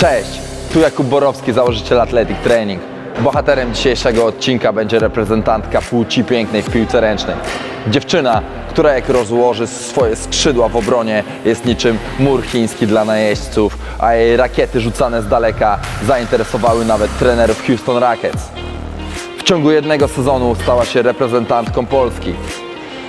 Cześć, tu Jakub Borowski, założyciel Athletic Training. Bohaterem dzisiejszego odcinka będzie reprezentantka płci pięknej w piłce ręcznej. Dziewczyna, która jak rozłoży swoje skrzydła w obronie jest niczym mur chiński dla najeźdźców, a jej rakiety rzucane z daleka zainteresowały nawet trenerów Houston Rockets. W ciągu jednego sezonu stała się reprezentantką Polski.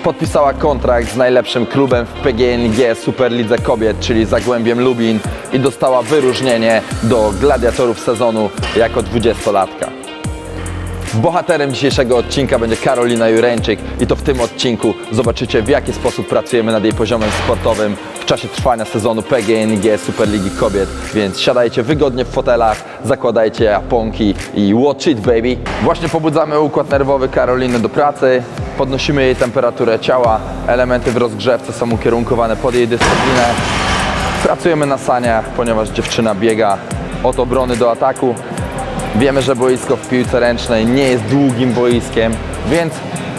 Podpisała kontrakt z najlepszym klubem w PGNiG Superlidze Kobiet, czyli Zagłębiem Lubin i dostała wyróżnienie do gladiatorów sezonu jako 20-latka. Bohaterem dzisiejszego odcinka będzie Karolina Jureńczyk i to w tym odcinku zobaczycie w jaki sposób pracujemy nad jej poziomem sportowym w czasie trwania sezonu PGNiG Superligi Kobiet, więc siadajcie wygodnie w fotelach, zakładajcie japonki i watch it baby. Właśnie pobudzamy układ nerwowy Karoliny do pracy, podnosimy jej temperaturę ciała, elementy w rozgrzewce są ukierunkowane pod jej dyscyplinę. Pracujemy na saniach, ponieważ dziewczyna biega od obrony do ataku. Wiemy, że boisko w piłce ręcznej nie jest długim boiskiem, więc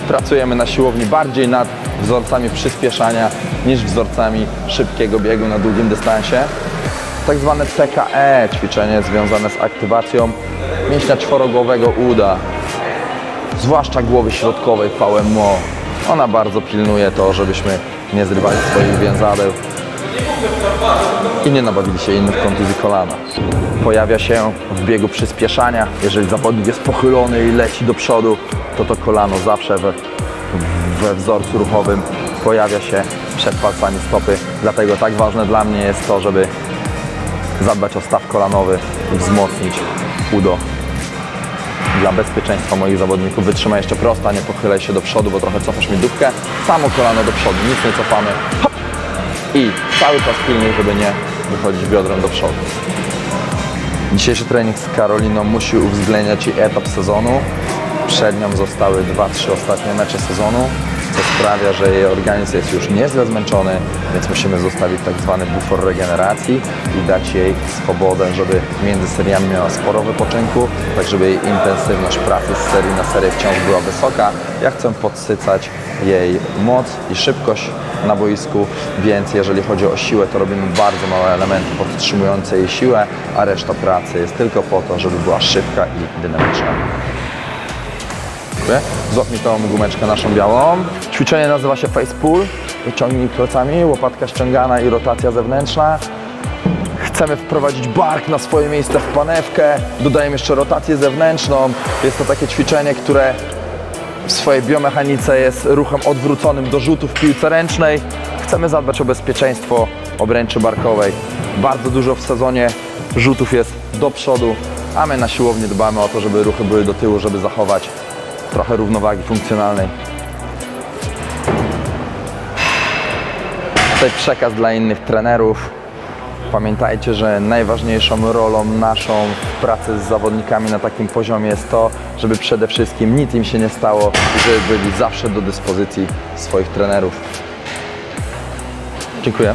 pracujemy na siłowni bardziej nad wzorcami przyspieszania niż wzorcami szybkiego biegu na długim dystansie. Tak zwane PKE, ćwiczenie związane z aktywacją mięśnia czworogłowego uda, zwłaszcza głowy środkowej VMO. Ona bardzo pilnuje to, żebyśmy nie zrywali swoich więzadeł i nie nabawili się innych kontuzji kolana. Pojawia się w biegu przyspieszania. Jeżeli zawodnik jest pochylony i leci do przodu, to to kolano zawsze we, we wzorcu ruchowym pojawia się przed palcami stopy. Dlatego tak ważne dla mnie jest to, żeby zadbać o staw kolanowy i wzmocnić udo. Dla bezpieczeństwa moich zawodników wytrzymaj jeszcze prosto, nie pochylaj się do przodu, bo trochę cofasz mi dupkę. Samo kolano do przodu, nic nie cofamy. Hop! I cały czas pilnuj, żeby nie wychodzić biodrem do przodu. Dzisiejszy trening z Karoliną musi uwzględniać etap sezonu. Przed nią zostały 2-3 ostatnie mecze sezonu, co sprawia, że jej organizm jest już niezle zmęczony, więc musimy zostawić tak zwany bufor regeneracji i dać jej swobodę, żeby między seriami miała sporo wypoczynku, tak żeby jej intensywność pracy z serii na serię wciąż była wysoka. Ja chcę podsycać jej moc i szybkość na boisku, więc jeżeli chodzi o siłę, to robimy bardzo małe elementy podtrzymujące jej siłę, a reszta pracy jest tylko po to, żeby była szybka i dynamiczna. Dziękuję. Mi tą gumeczkę naszą białą. Ćwiczenie nazywa się face pull. Wyciągnij plecami, łopatka ściągana i rotacja zewnętrzna. Chcemy wprowadzić bark na swoje miejsce w panewkę. Dodajemy jeszcze rotację zewnętrzną. Jest to takie ćwiczenie, które w swojej biomechanice jest ruchem odwróconym do rzutu w piłce ręcznej. Chcemy zadbać o bezpieczeństwo obręczy barkowej. Bardzo dużo w sezonie rzutów jest do przodu, a my na siłowni dbamy o to, żeby ruchy były do tyłu, żeby zachować trochę równowagi funkcjonalnej. Tutaj przekaz dla innych trenerów. Pamiętajcie, że najważniejszą rolą naszą w pracy z zawodnikami na takim poziomie jest to, żeby przede wszystkim nic im się nie stało i żeby byli zawsze do dyspozycji swoich trenerów. Dziękuję.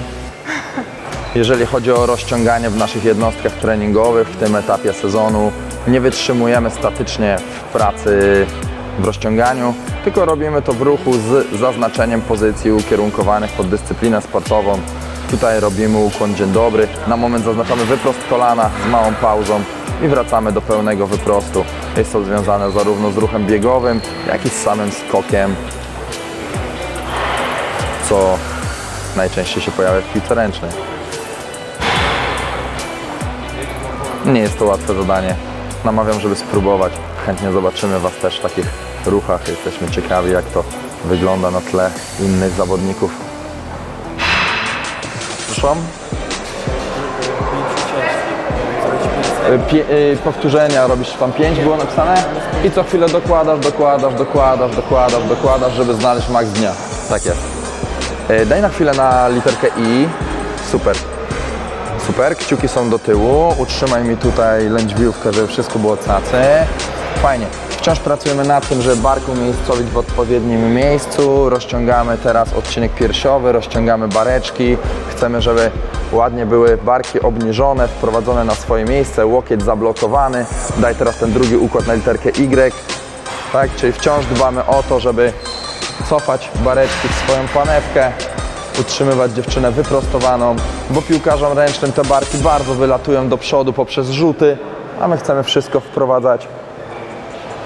Jeżeli chodzi o rozciąganie w naszych jednostkach treningowych w tym etapie sezonu, nie wytrzymujemy statycznie w pracy w rozciąganiu, tylko robimy to w ruchu z zaznaczeniem pozycji ukierunkowanych pod dyscyplinę sportową. Tutaj robimy ukłon dzień dobry. Na moment zaznaczamy wyprost kolana z małą pauzą i wracamy do pełnego wyprostu. Jest to związane zarówno z ruchem biegowym, jak i z samym skokiem, co najczęściej się pojawia w piłce ręcznej. Nie jest to łatwe zadanie. Namawiam, żeby spróbować. Chętnie zobaczymy Was też w takich ruchach. Jesteśmy ciekawi, jak to wygląda na tle innych zawodników. Y, Pie, y, powtórzenia robisz tam 5 było napisane i co chwilę dokładasz, dokładasz, dokładasz, dokładasz, dokładasz, żeby znaleźć maks dnia. Tak jest. Y, Daj na chwilę na literkę I. Super. Super, kciuki są do tyłu. Utrzymaj mi tutaj lędźwiówkę, żeby wszystko było cacy. Fajnie. Wciąż pracujemy nad tym, żeby bark umiejscowić w odpowiednim miejscu. Rozciągamy teraz odcinek piersiowy, rozciągamy bareczki. Chcemy, żeby ładnie były barki obniżone, wprowadzone na swoje miejsce, łokieć zablokowany. Daj teraz ten drugi układ na literkę Y. Tak, czyli wciąż dbamy o to, żeby cofać bareczki w swoją panewkę utrzymywać dziewczynę wyprostowaną, bo piłkarzom ręcznym te barki bardzo wylatują do przodu poprzez rzuty, a my chcemy wszystko wprowadzać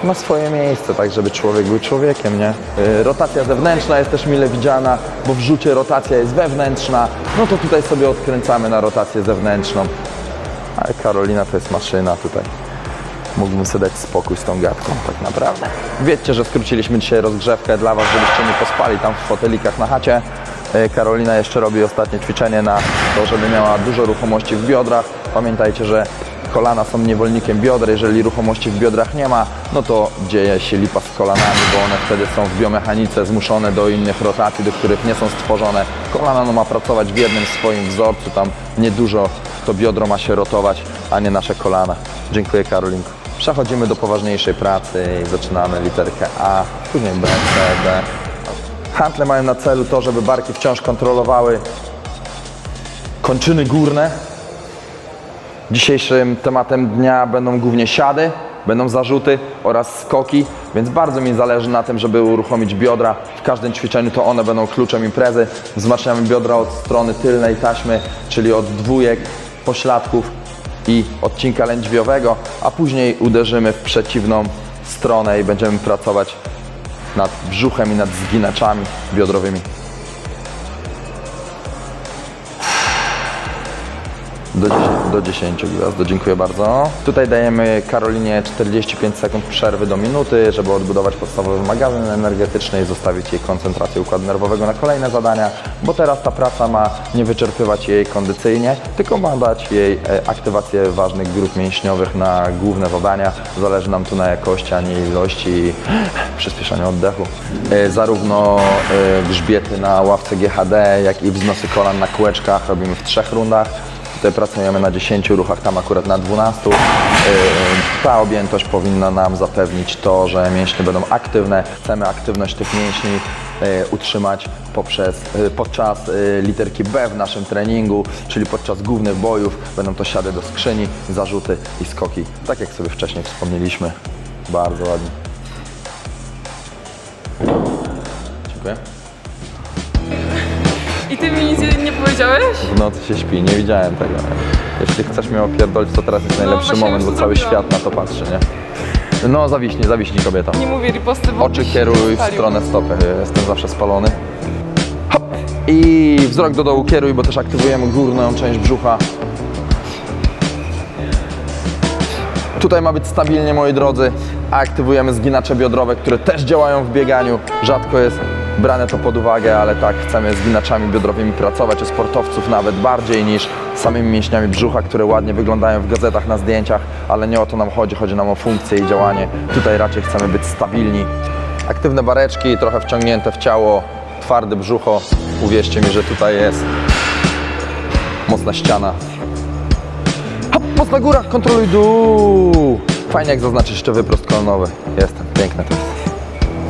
na swoje miejsce, tak żeby człowiek był człowiekiem, nie? Y, Rotacja zewnętrzna jest też mile widziana, bo w rzucie rotacja jest wewnętrzna, no to tutaj sobie odkręcamy na rotację zewnętrzną. Ale Karolina to jest maszyna tutaj. Mógłbym sobie dać spokój z tą gadką, tak naprawdę. Wiecie, że skróciliśmy dzisiaj rozgrzewkę dla Was, żebyście nie pospali tam w fotelikach na chacie. E, Karolina jeszcze robi ostatnie ćwiczenie na to, żeby miała dużo ruchomości w biodrach. Pamiętajcie, że kolana są niewolnikiem bioder. Jeżeli ruchomości w biodrach nie ma, no to dzieje się lipa z kolanami, bo one wtedy są w biomechanice zmuszone do innych rotacji, do których nie są stworzone. Kolana no, ma pracować w jednym swoim wzorcu, tam niedużo to biodro ma się rotować, a nie nasze kolana. Dziękuję Karolinko. Przechodzimy do poważniejszej pracy i zaczynamy literkę A, później B, C, D. Hantle mają na celu to, żeby barki wciąż kontrolowały kończyny górne. Dzisiejszym tematem dnia będą głównie siady, będą zarzuty oraz skoki, więc bardzo mi zależy na tym, żeby uruchomić biodra. W każdym ćwiczeniu to one będą kluczem imprezy. Wzmacniamy biodra od strony tylnej taśmy, czyli od dwójek, pośladków i odcinka lędźwiowego, a później uderzymy w przeciwną stronę i będziemy pracować nad brzuchem i nad zginaczami biodrowymi. Do 10, do 10 gwiazd, dziękuję bardzo. Tutaj dajemy Karolinie 45 sekund przerwy do minuty, żeby odbudować podstawowy magazyn energetyczny i zostawić jej koncentrację układu nerwowego na kolejne zadania, bo teraz ta praca ma nie wyczerpywać jej kondycyjnie, tylko ma dać jej e, aktywację ważnych grup mięśniowych na główne zadania. Zależy nam tu na jakości, a nie ilości i przyspieszaniu oddechu. E, Zarówno e, grzbiety na ławce GHD, jak i wznosy kolan na kółeczkach robimy w trzech rundach. Pracujemy na 10 ruchach, tam akurat na 12. Yy, Ta objętość powinna nam zapewnić to, że mięśnie będą aktywne. Chcemy aktywność tych mięśni yy, utrzymać poprzez, podczas literki B w naszym treningu, czyli podczas głównych bojów. Będą to siady do skrzyni, zarzuty i skoki, tak jak sobie wcześniej wspomnieliśmy. Bardzo ładnie. Dziękuję. I ty mi nic nie powiedziałeś? W nocy się śpi, nie widziałem tego. Jeśli chcesz mnie opierdolić, to teraz jest najlepszy właśnie moment, już bo cały zrobiłam. świat na to patrzy, nie? No zawiśnij, zawiśnij kobieta. Nie mówię riposty, bo Oczy byś się kieruj w spalił. stronę stopy, jestem zawsze spalony. Hop! I wzrok do dołu kieruj, bo też aktywujemy górną część brzucha. Tutaj ma być stabilnie, moi drodzy, aktywujemy zginacze biodrowe, które też działają w bieganiu. Rzadko jest brane to pod uwagę, ale tak, chcemy zginaczami biodrowymi pracować, u sportowców nawet bardziej niż samymi mięśniami brzucha, które ładnie wyglądają w gazetach na zdjęciach, ale nie o to nam chodzi, chodzi nam o funkcję i działanie. Tutaj raczej chcemy być stabilni. Aktywne bareczki, trochę wciągnięte w ciało, twarde brzucho. Uwierzcie mi, że tutaj jest mocna ściana. Hop, mocna góra, kontroluj dół. Fajnie jak zaznaczysz jeszcze wyprost kolonowy. Jestem, piękne to jest.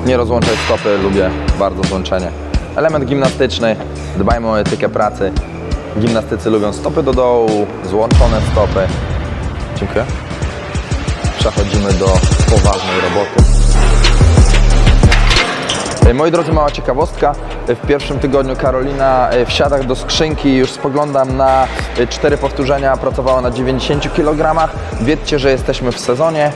Nie rozłączaj stopy, lubię bardzo złączenie. Element gimnastyczny, dbajmy o etykę pracy. Gimnastycy lubią stopy do dołu, złączone stopy. Dziękuję. Przechodzimy do poważnej roboty. E, Moi drodzy, mała ciekawostka. E, W pierwszym tygodniu Karolina e, w siadach do skrzynki już spoglądam na cztery powtórzenia, pracowała na 90 kg. Wiedzcie, że jesteśmy w sezonie.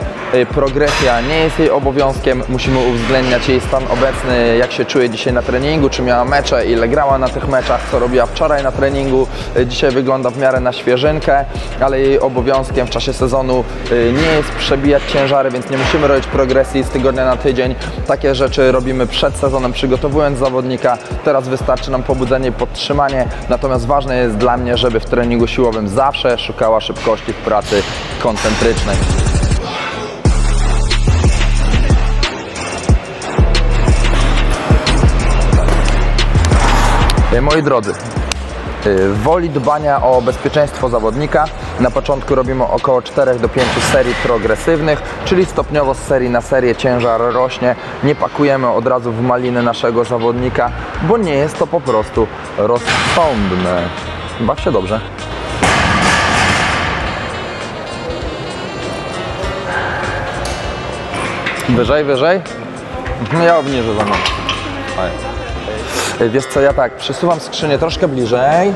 Progresja nie jest jej obowiązkiem. Musimy uwzględniać jej stan obecny, jak się czuje dzisiaj na treningu, czy miała mecze, ile grała na tych meczach, co robiła wczoraj na treningu. Dzisiaj wygląda w miarę na świeżynkę, ale jej obowiązkiem w czasie sezonu nie jest przebijać ciężary, więc nie musimy robić progresji z tygodnia na tydzień. Takie rzeczy robimy przed sezonem, przygotowując zawodnika. Teraz wystarczy nam pobudzenie i podtrzymanie. Natomiast ważne jest dla mnie, żeby w treningu siłowym zawsze szukała szybkości w pracy koncentrycznej. Moi drodzy, woli dbania o bezpieczeństwo zawodnika. Na początku robimy około 4 do 5 serii progresywnych, czyli stopniowo z serii na serię ciężar rośnie. Nie pakujemy od razu w maliny naszego zawodnika, bo nie jest to po prostu rozsądne. Baw się dobrze. Wyżej, wyżej? Ja obniżę za mną. Wiesz co, ja tak, przesuwam skrzynię troszkę bliżej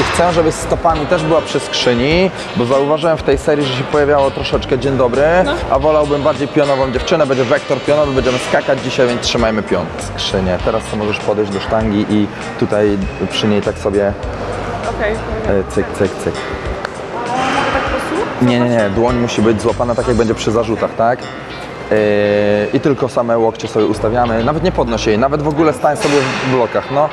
i chcę, żeby stopami też była przy skrzyni, bo zauważyłem w tej serii, że się pojawiało troszeczkę dzień dobry, a wolałbym bardziej pionową dziewczynę, będzie wektor pionowy, będziemy skakać dzisiaj, więc trzymajmy pion. Skrzynię, teraz to możesz podejść do sztangi i tutaj przy niej tak sobie Okej. e, cyk, cyk, cyk. Tak? Nie, nie, nie, dłoń musi być złapana tak jak będzie przy zarzutach, tak? Yy, I tylko same łokcie sobie ustawiamy, nawet nie podnoś jej, nawet w ogóle stań sobie w blokach, no.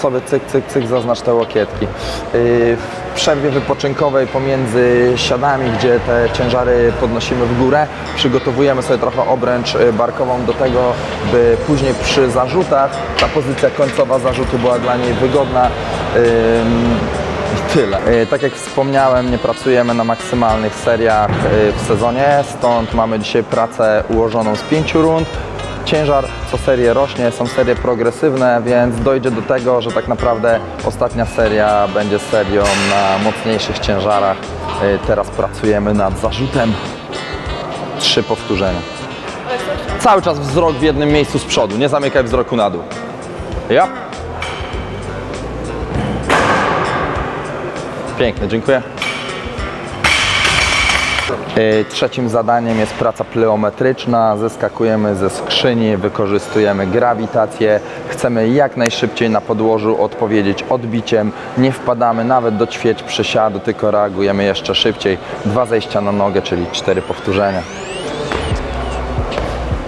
Sobie cyk, cyk, cyk, zaznacz te łokietki. Yy, w przerwie wypoczynkowej pomiędzy siadami, gdzie te ciężary podnosimy w górę, przygotowujemy sobie trochę obręcz y, barkową do tego, by później przy zarzutach ta pozycja końcowa zarzutu była dla niej wygodna. I tyle. E, Tak jak wspomniałem, nie pracujemy na maksymalnych seriach e, w sezonie, stąd mamy dzisiaj pracę ułożoną z pięciu rund. Ciężar co serię rośnie, są serie progresywne, więc dojdzie do tego, że tak naprawdę ostatnia seria będzie serią na mocniejszych ciężarach. E, Teraz pracujemy nad zarzutem. Trzy powtórzenia. Cały czas wzrok w jednym miejscu z przodu, nie zamykaj wzroku na dół. Ja. Pięknie, dziękuję. Yy, Trzecim zadaniem jest praca pleometryczna. Zeskakujemy ze skrzyni, wykorzystujemy grawitację. Chcemy jak najszybciej na podłożu odpowiedzieć odbiciem. Nie wpadamy nawet do ćwieć przysiadu, tylko reagujemy jeszcze szybciej. Dwa zejścia na nogę, czyli cztery powtórzenia.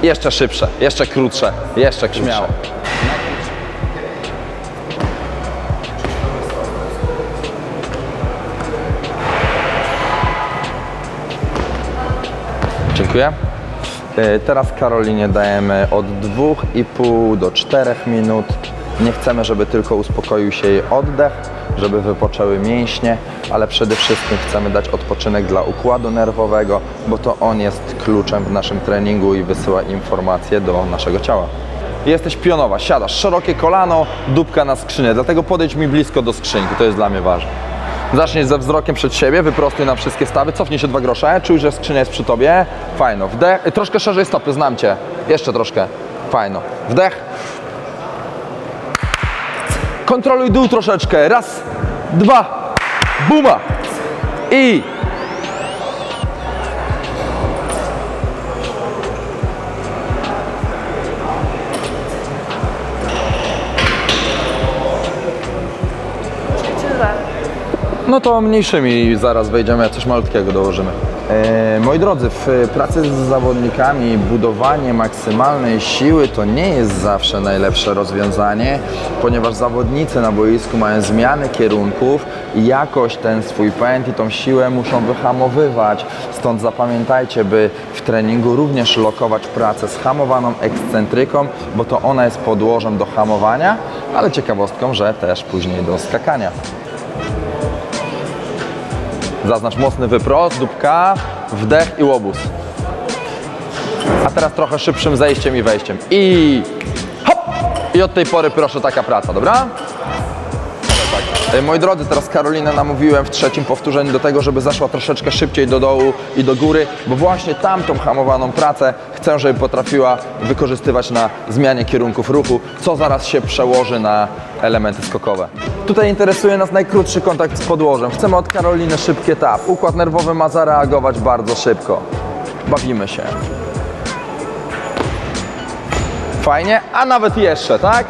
Jeszcze szybsze, jeszcze krótsze, jeszcze śmiało. E, Teraz Karolinie dajemy od 2,5 do 4 minut. Nie chcemy, żeby tylko uspokoił się jej oddech, żeby wypoczęły mięśnie, ale przede wszystkim chcemy dać odpoczynek dla układu nerwowego, bo to on jest kluczem w naszym treningu i wysyła informacje do naszego ciała. Jesteś pionowa, siadasz, szerokie kolano, dupka na skrzynię, dlatego podejdź mi blisko do skrzynki, to jest dla mnie ważne. Zacznij ze wzrokiem przed siebie, wyprostuj na wszystkie stawy, cofnij się dwa grosze, czuj, że skrzynia jest przy tobie. Fajno. Wdech, troszkę szerzej stopy, znam cię. Jeszcze troszkę. Fajno. Wdech. Kontroluj dół troszeczkę. Raz, dwa, buma. I No to mniejszymi zaraz wejdziemy, coś malutkiego dołożymy. E, moi drodzy, w pracy z zawodnikami budowanie maksymalnej siły to nie jest zawsze najlepsze rozwiązanie, ponieważ zawodnicy na boisku mają zmiany kierunków i jakoś ten swój pęd i tą siłę muszą wyhamowywać. Stąd zapamiętajcie, by w treningu również lokować pracę z hamowaną ekscentryką, bo to ona jest podłożem do hamowania, ale ciekawostką, że też później do skakania. Zaznacz mocny wyprost, dupka, wdech i łobuz. A teraz trochę szybszym zejściem i wejściem. I hop! I od tej pory proszę taka praca, dobra? E, Moi drodzy, teraz Karolinę namówiłem w trzecim powtórzeniu do tego, żeby zaszła troszeczkę szybciej do dołu i do góry, bo właśnie tamtą hamowaną pracę chcę, żeby potrafiła wykorzystywać na zmianie kierunków ruchu, co zaraz się przełoży na elementy skokowe. Tutaj interesuje nas najkrótszy kontakt z podłożem. Chcemy od Karoliny szybki etap. Układ nerwowy ma zareagować bardzo szybko. Bawimy się. Fajnie, a nawet jeszcze, tak?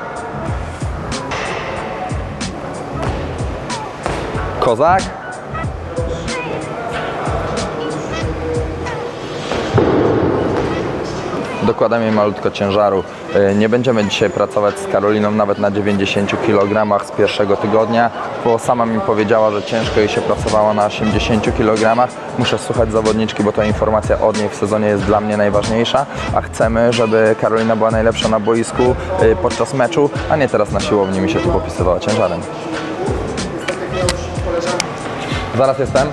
Kozak. Dokładam jej malutko ciężaru. E, Nie będziemy dzisiaj pracować z Karoliną nawet na 90 kg z pierwszego tygodnia, bo sama mi powiedziała, że ciężko jej się pracowało na 80 kg. Muszę słuchać zawodniczki, bo ta informacja od niej w sezonie jest dla mnie najważniejsza, a chcemy, żeby Karolina była najlepsza na boisku e, podczas meczu, a nie teraz na siłowni mi się tu popisywała ciężarem. Zaraz jestem.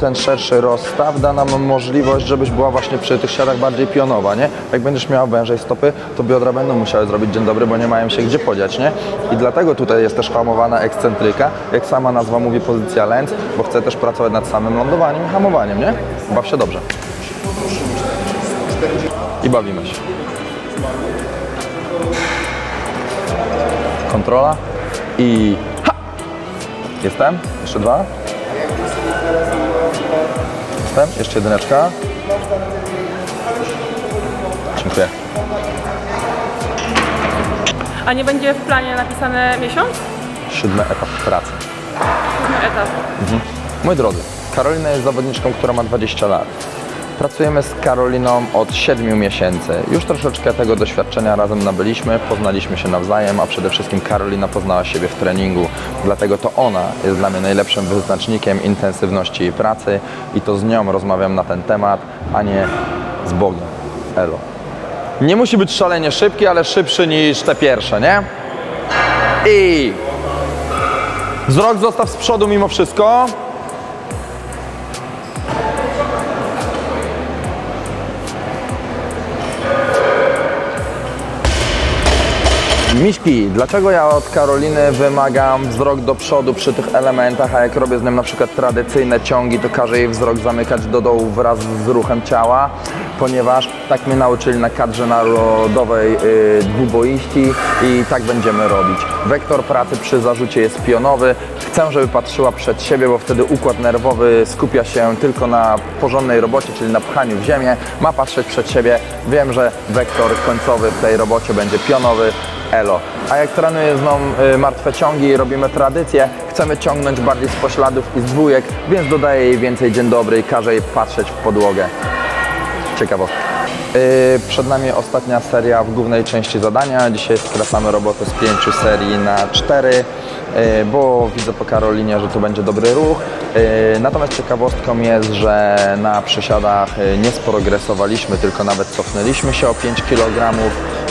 Ten szerszy rozstaw da nam możliwość, żebyś była właśnie przy tych siadach bardziej pionowa, nie? Jak będziesz miała wężej stopy, to biodra będą musiały zrobić dzień dobry, bo nie mają się gdzie podziać, nie? I dlatego tutaj jest też hamowana ekscentryka, jak sama nazwa mówi, pozycja lęc, bo chcę też pracować nad samym lądowaniem i hamowaniem, nie? Baw się dobrze. I bawimy się. Kontrola. I ha! Jestem. Jeszcze dwa. Jestem. Jeszcze jedyneczka. Dziękuję. A nie będzie w planie napisane miesiąc? Siódmy etap pracy. Siódmy etap. Moi drodzy, Karolina jest zawodniczką, która ma 20 lat. Pracujemy z Karoliną od 7 miesięcy. Już troszeczkę tego doświadczenia razem nabyliśmy, poznaliśmy się nawzajem, a przede wszystkim Karolina poznała siebie w treningu. Dlatego to ona jest dla mnie najlepszym wyznacznikiem intensywności jej pracy i to z nią rozmawiam na ten temat, a nie z Bogiem. Elo. Nie musi być szalenie szybki, ale szybszy niż te pierwsze, nie? I wzrok zostaw z przodu mimo wszystko. Miśki, dlaczego ja od Karoliny wymagam wzrok do przodu przy tych elementach, a jak robię z nim na przykład tradycyjne ciągi, to każę jej wzrok zamykać do dołu wraz z ruchem ciała, ponieważ tak mnie nauczyli na kadrze narodowej yy, dwuboiści i tak będziemy robić. Wektor pracy przy zarzucie jest pionowy. Chcę, żeby patrzyła przed siebie, bo wtedy układ nerwowy skupia się tylko na porządnej robocie, czyli na pchaniu w ziemię. Ma patrzeć przed siebie. Wiem, że wektor końcowy w tej robocie będzie pionowy. Elo. A jak trenuję z nią y, martwe ciągi i robimy tradycję, chcemy ciągnąć bardziej z pośladów i z dwójek, więc dodaję jej więcej dzień dobry i każę jej patrzeć w podłogę. Ciekawostka. Yy, przed nami ostatnia seria w głównej części zadania. Dzisiaj skracamy robotę z pięciu serii na cztery, bo widzę po Karolinie, że tu będzie dobry ruch. Yy, natomiast ciekawostką jest, że na przysiadach yy, nie sprogresowaliśmy, tylko nawet cofnęliśmy się o 5 kg,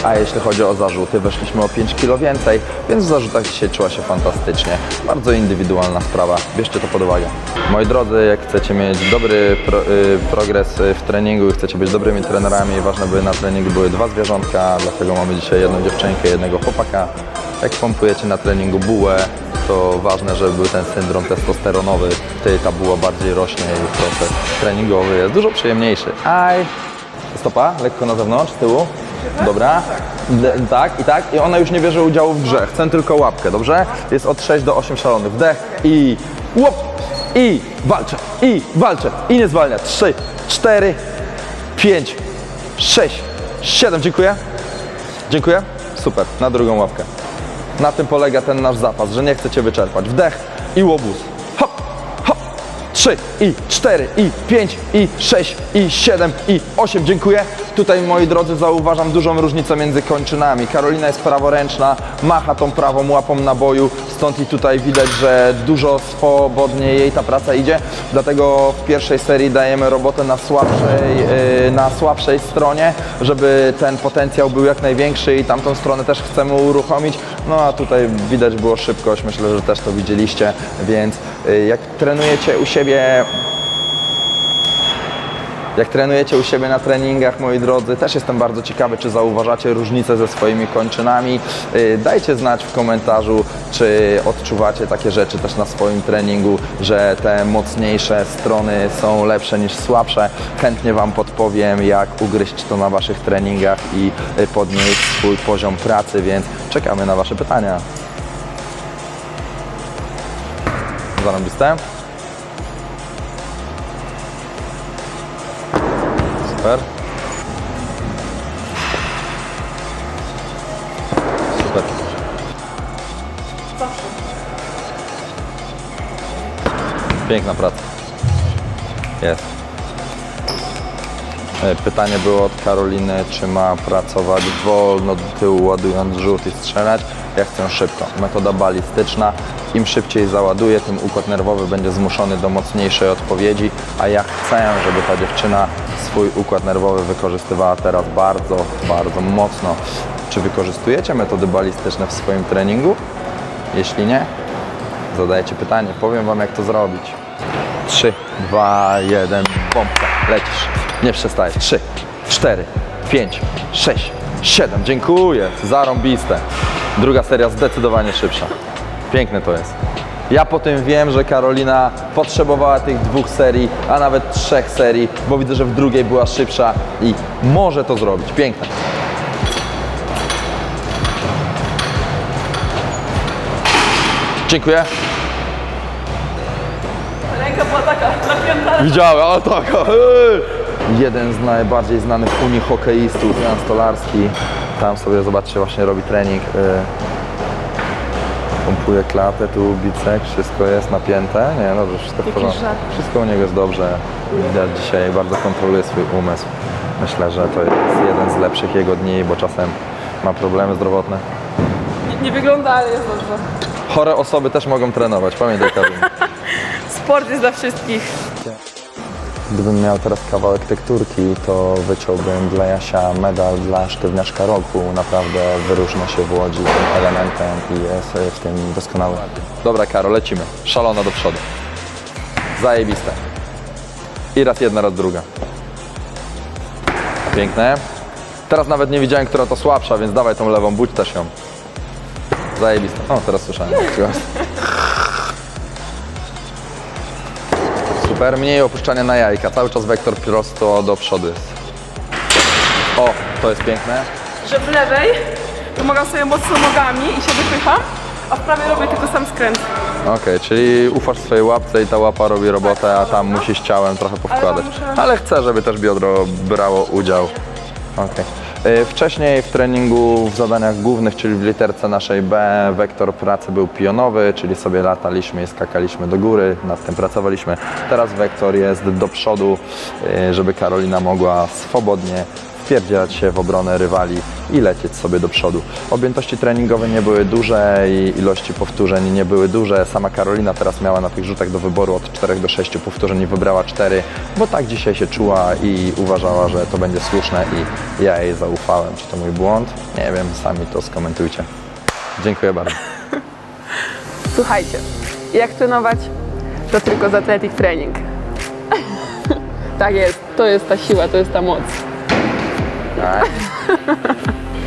a jeśli chodzi o zarzuty, weszliśmy o 5 kg więcej, więc w zarzutach dzisiaj czuła się fantastycznie. Bardzo indywidualna sprawa, bierzcie to pod uwagę. Moi drodzy, jak chcecie mieć dobry pro, progres w treningu i chcecie być dobrymi trenerami, ważne by na treningu były dwa zwierzątka, dlatego mamy dzisiaj jedną dziewczynkę, jednego chłopaka. Jak pompujecie na treningu bułę, to ważne, żeby był ten syndrom testosteronowy, wtedy ta buła bardziej rośnie i proces treningowy jest dużo przyjemniejszy. Aj! Stopa, lekko na zewnątrz, z tyłu. Dobra. D- tak i tak. I ona już nie bierze udziału w grze. Chcę tylko łapkę, dobrze? Jest od 6 do 8 szalonych. Wdech i łop! I walczę, i walczę, i nie zwalnia. 3, 4, 5, 6, 7. Dziękuję. Dziękuję. Super. Na drugą łapkę. Na tym polega ten nasz zapas, że nie chcecie wyczerpać. Wdech i łobuz. Hop, hop. 3 i 4 i 5 i 6 i 7 i 8. Dziękuję. Tutaj moi drodzy zauważam dużą różnicę między kończynami. Karolina jest praworęczna, macha tą prawą łapą naboju, stąd i tutaj widać, że dużo swobodniej jej ta praca idzie. Dlatego w pierwszej serii dajemy robotę na słabszej, yy, na słabszej stronie, żeby ten potencjał był jak największy i tamtą stronę też chcemy uruchomić. No a tutaj widać było szybkość, myślę, że też to widzieliście, więc yy, jak trenujecie u siebie jak trenujecie u siebie na treningach, moi drodzy, też jestem bardzo ciekawy, czy zauważacie różnice ze swoimi kończynami. Yy, Dajcie znać w komentarzu, czy odczuwacie takie rzeczy też na swoim treningu, że te mocniejsze strony są lepsze niż słabsze. Chętnie Wam podpowiem, jak ugryźć to na Waszych treningach i yy, podnieść swój poziom pracy, więc czekamy na Wasze pytania. Zarąbiste? Super. Super. Piękna praca. Jest. E, Pytanie było od Karoliny, czy ma pracować wolno do tyłu, ładując rzut i strzelać. Ja chcę szybko. Metoda balistyczna. Im szybciej załaduję, tym układ nerwowy będzie zmuszony do mocniejszej odpowiedzi, a ja chcę, żeby ta dziewczyna swój układ nerwowy wykorzystywała teraz bardzo, bardzo mocno. Czy wykorzystujecie metody balistyczne w swoim treningu? Jeśli nie, zadajcie pytanie, powiem Wam jak to zrobić. 3, 2, 1, pompka, lecisz, nie przestajesz. 3, 4, 5, 6, 7, dziękuję, zarąbiste. Druga seria zdecydowanie szybsza. Piękne to jest. Ja po tym wiem, że Karolina potrzebowała tych dwóch serii, a nawet trzech serii, bo widzę, że w drugiej była szybsza i może to zrobić. Piękne. Dziękuję. Ręka była taka napięta. Widziałem, o tak. Jeden z najbardziej znanych Unii hokeistów, Jan Stolarski. Tam sobie, zobaczcie, właśnie robi trening. y, Pompuje klatę, tu bicek, wszystko jest napięte. Nie, dobrze, wszystko w porządku. Wszystko u niego jest dobrze. Widać dzisiaj bardzo kontroluje swój umysł. Myślę, że to jest jeden z lepszych jego dni, bo czasem ma problemy zdrowotne. Nie, nie wygląda, ale jest dobrze. Chore osoby też mogą trenować, pamiętaj Kevin. Sport jest dla wszystkich. Gdybym miał teraz kawałek tekturki, to wyciąłbym dla Jasia medal dla sztywniaczka roku. Naprawdę wyróżnia się w Łodzi tym elementem i jest w tym doskonały. Dobra Karo, lecimy. Szalona do przodu. Zajebiste. I raz jedna, raz druga. Piękne. Teraz nawet nie widziałem, która to słabsza, więc dawaj tą lewą, budź też ją. Zajebiste. O, teraz słyszałem. Super, mniej opuszczania na jajka. Cały czas wektor prosto do przodu jest. O, to jest piękne. Że w lewej pomagam sobie mocno nogami i się wypycham, a w prawej robię tylko sam skręt. Okej, czyli ufasz swojej łapce i ta łapa robi robotę, a tam musisz ciałem trochę powkładać. muszę- Ale chcę, żeby też biodro brało udział. Okej. Y, Wcześniej w treningu w zadaniach głównych, czyli w literce naszej B, wektor pracy był pionowy, czyli sobie lataliśmy i skakaliśmy do góry, nad tym pracowaliśmy. Teraz wektor jest do przodu, y, żeby Karolina mogła swobodnie wpierdzielać się w obronę rywali i lecieć sobie do przodu. Objętości treningowe nie były duże i ilości powtórzeń nie były duże. Sama Karolina teraz miała na tych rzutach do wyboru od 4 do 6 powtórzeń i wybrała 4, bo tak dzisiaj się czuła i uważała, że to będzie słuszne i ja jej zaufałem. Czy to mój błąd? Nie wiem, sami to skomentujcie. Dziękuję bardzo. Słuchajcie, jak trenować? To tylko z Athletic Training. tak jest, to jest ta siła, to jest ta moc.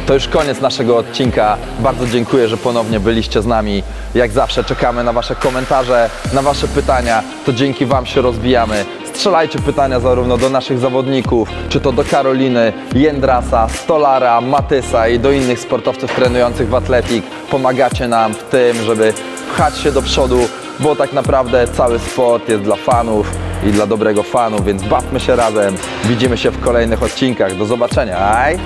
To już koniec naszego odcinka. Bardzo dziękuję, że ponownie byliście z nami. Jak zawsze czekamy na Wasze komentarze, na Wasze pytania. To dzięki Wam się rozwijamy. Strzelajcie pytania zarówno do naszych zawodników, czy to do Karoliny, Jędrasa, Stolara, Matysa i do innych sportowców trenujących w Atletik. Pomagacie nam w tym, żeby pchać się do przodu, bo tak naprawdę cały sport jest dla fanów i dla dobrego fanów, więc bawmy się razem. Widzimy się w kolejnych odcinkach. Do zobaczenia. Aj!